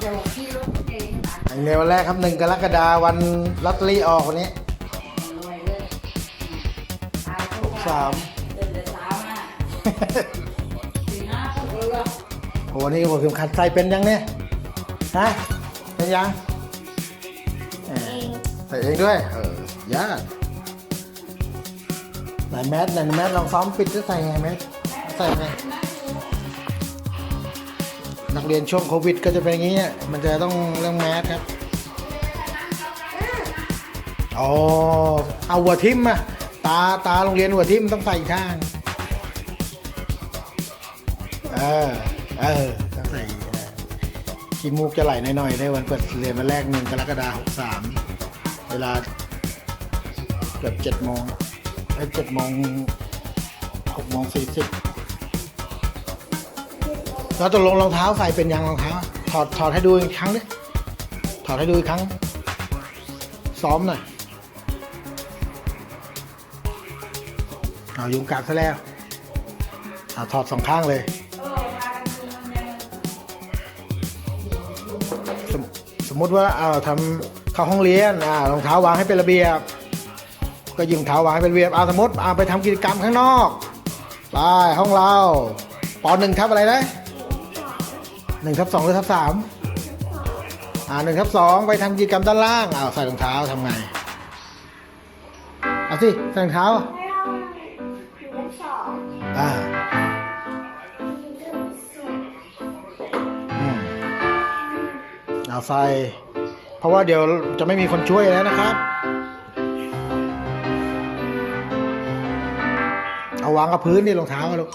เดี๋ยวพี่รถเองในวันแรกครับหนึ่งกรกฎาคมวันลอตเตอรี่ออกวันนี้รวยเลยตายทุกสามเดินแต่เช้ามาสี่ห้าคนเรือโหนี่หัวเข็มขัดใส่เป็นยังเนี่ยฮะเป็นยังเออใส่เองด้วยเออยอดไหนแมสไหนแมสลองซ้อมปิดจะใส่ไงแมสใส่ไง นักเรียนช่วงโควิด ก็จะเป็นอย่างนี้เนี่ยมันจะต้องเรื่องแมสครับอ๋อเอาหัวทิ่มอะตาตาโรงเรียนหัวทิมต้องใส่อีกข้างเออเออต้องใส่เออขี้มูกจะไหลหน่อยๆได้วันเปิดเรียนวันแรกหนึ่งกรกฎาคมหกสามเวลาเกือบเจ็ดโมงไอ้เจ็ดโมงหกโมงสี่สิบ แล้วตกลงรองเท้าใส่เป็นยังรองเท้า ถอดถอดให้ดูอีกครั้งดิถอดให้ดูอีกครั้ง ซ้อมหน่อยเอายุงกัดซะแล้วเอาถอดสองข้างเลยสมสมมติว่าเอาทำเข้าห้องเรียนอ่ารองเท้าวางให้เป็นระเบียบ ก็ยิงเท้าวางให้เป็นระเบียบเอาสมมติเอาไปทำกิจกรรมข้างนอกไปห้องเราปหนึ่งทับอะไรนะ หนึ่งทับสองหรือทับสามอ่าหนึ่งทับสองไปทำกิจกรรมด้านล่างอ้าวใส่รองเท้าทำไงเอาสิใส่รองเท้าอ่าอืมเอาใส่เพราะว่าเดี๋ยวจะไม่มีคนช่วยแล้วนะครับ เอาวางกับพื้นนี่รองเท้าลูก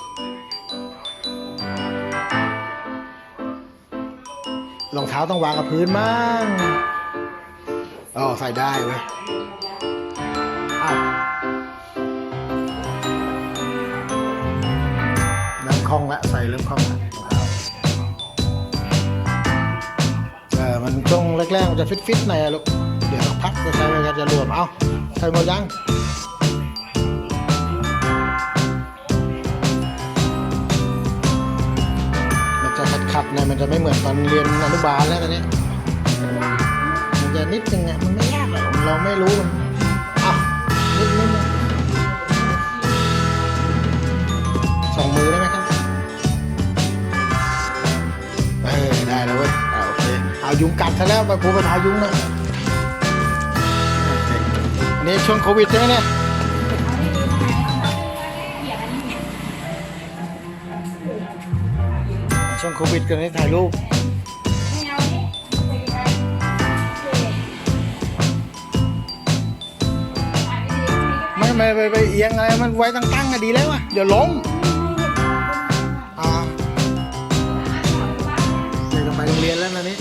รองเท้าต้องวางกับพื้นมั่งอ๋อใส่ได้เว้ยเริ่มคล่องละใส่เริ่มคล่องละเออมันช่วงแรกๆมันจะฟิตๆหน่อยลูกเดี๋ยวพักจะใช้มันก็จะรวม เอาใส่หมดยัง ขัดๆหน่ยมันจะไม่เหมือนตอนเรียนอนุบาลแล้วตอนนี้มันจะนิดนึงอะมันไม่ยากหรอกเราไม่รู้มันอะนิดนิดนึงสองมือได้ไหมครับเออได้แล้วเว้ยอ่าโอเคเอายุงกัดซะแล้วไปครูไปทายุงนะโอเคอันนี้ช่วงโควิดใช่ไหมเนี่ย ช่วงโควิดกันนี้ถ่ายรูปไม่ไม่ไปไปเอียงอะไรมันไว้ตั้งๆอะดีแล้วอะเดี๋ยวล้มอ่าเดี๋ยวจะไปโรงเรียนแล้วนะนี่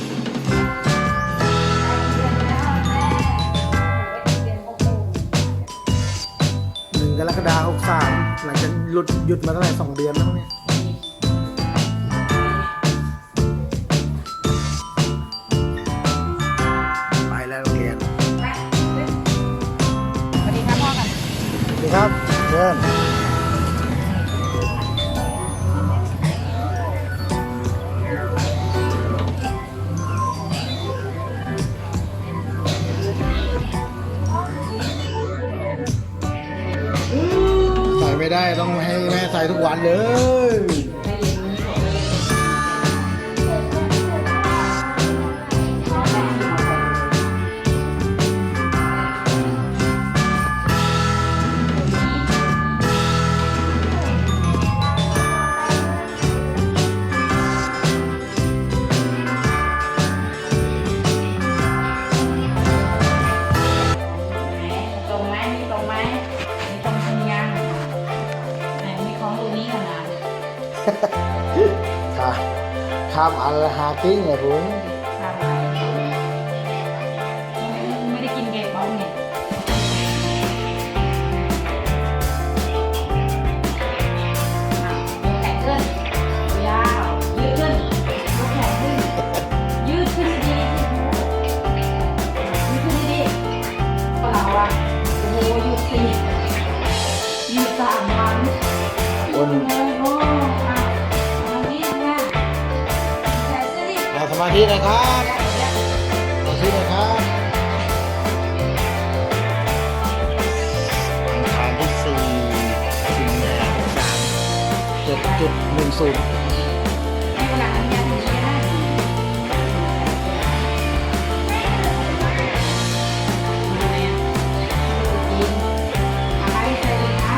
หนึ่งกรกฎาคมหกสามหลังจากหยุดหยุดมาตั้งแต่สองเดือนแล้วเนี่ย เดินใส่ไม่ได้ต้องให้แม่ใส่ทุกวันเลย ข้ามอัลฮากิ้งเลยผมทำอะไร บนโอ้โหอะตรงนี้นะแขนขึ้นดิเราสมมาธิหนะครับสมาธิหนะครับฐานที่สี่สิงหาสามเจ็ดจุดหนึ่งศูนย์เวลาทำงานอย่างนี้นะกินอะไรใส่เลยนะ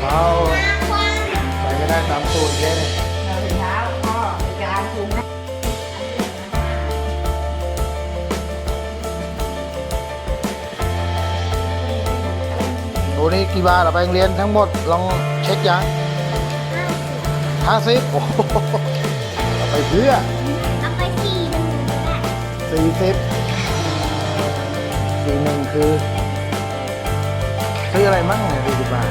เขาใส่ก็ได้ตามสูตรเลยเรา นี่กี่บาทเราไปโรงเรียนทั้งหมดลองเช็คยังห้าสิบโอ้โหเอาไปเพื่อเอาไปสี่หนึ่งแหละสี่สิบสี่หนึ่งคือซื้ออะไรมั่งเนี่ยสี่สิบบาท